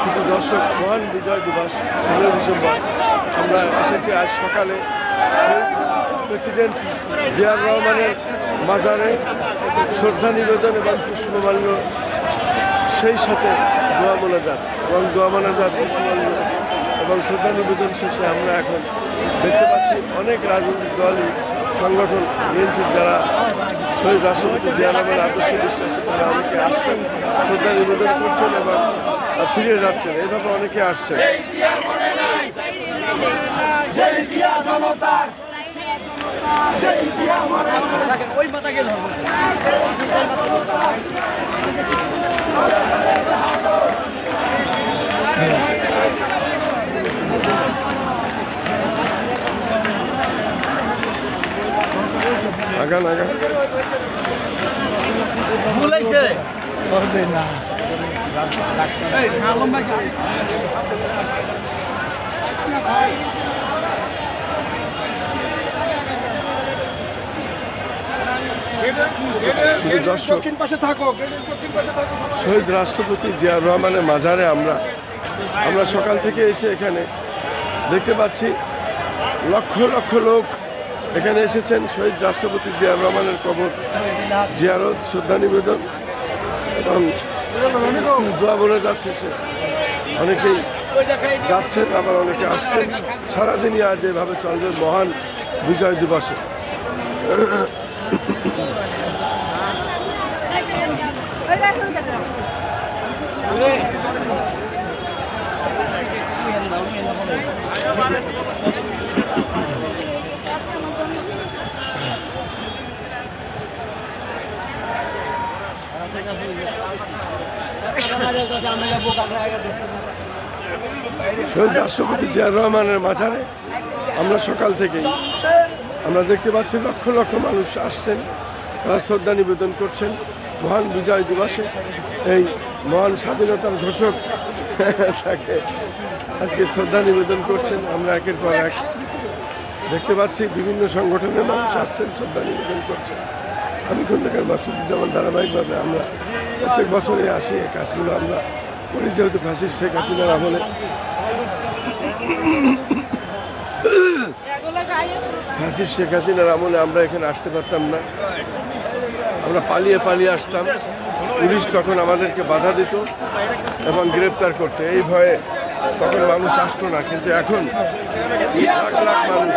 শুধু দর্শক, মহান বিজয় দিবস ষোলোই ডিসেম্বর। আমরা এসেছি আজ সকালে প্রেসিডেন্ট জিয়ার রহমানের মাজারে শ্রদ্ধা নিবেদন এবং পুষ্পমাল্য, সেই সাথে দোয়া যাক এবং দোয়া যাক পুষ্পমাল্য। এবং শ্রদ্ধা নিবেদন শেষে আমরা এখন দেখতে পাচ্ছি অনেক রাজনৈতিক দলই সংগঠন, বিএনপির যারা শহীদ রাষ্ট্রপতি জিয়া আদর্শে বিশ্বাসী, তারা অনেকে আসছেন শ্রদ্ধা নিবেদন করছেন এবং ফিরে যাচ্ছেন। এইভাবে অনেকে আসছেন। ওই মাতাকে ধরবো আগান আগান ভুলাইছে এই শালম ভাই শুধু দর্শক দক্ষিণ পাশে থাকো গেটের দক্ষিণ পাশে থাকো শহীদ রাষ্ট্রপতি জিয়াউর রহমানের মাজারে আমরা আমরা সকাল থেকে এসে এখানে দেখতে পাচ্ছি লক্ষ লক্ষ লোক এখানে এসেছেন শহীদ রাষ্ট্রপতি জিয়াউর রহমানের কবর জিয়ারত, শ্রদ্ধা নিবেদন এবং দোয়া বলে যাচ্ছে সে। অনেকেই যাচ্ছেন, আবার অনেকে আসছেন। সারাদিনই আজ এভাবে চলবে মহান বিজয় দিবসে। শহীদ রাষ্ট্রপতি জিয়াউর রহমানের মাঝারে আমরা সকাল থেকেই, আমরা দেখতে পাচ্ছি লক্ষ লক্ষ মানুষ আসছেন, তারা শ্রদ্ধা নিবেদন করছেন। মহান বিজয় দিবসে এই মহান স্বাধীনতার ঘোষক তাকে আজকে শ্রদ্ধা নিবেদন করছেন। আমরা একের পর এক দেখতে পাচ্ছি বিভিন্ন সংগঠনের মানুষ আসছেন, শ্রদ্ধা নিবেদন করছেন। আমি খন্দকার মাসুদুজ্জামান ধারাবাহিকভাবে আমরা প্রত্যেক বছরে আসি এই কাজগুলো আমরা করি, যেহেতু ফাঁসির শেখ হাসিনার আমলে। ফাঁসির শেখ হাসিনার আমলে আমরা এখানে আসতে পারতাম না। আমরা পালিয়ে পালিয়ে আসতাম। পুলিশ তখন আমাদেরকে বাধা দিত এবং গ্রেপ্তার করতে। এই ভয়ে তখন মানুষ আসতো না, কিন্তু এখন লাখ লাখ মানুষ।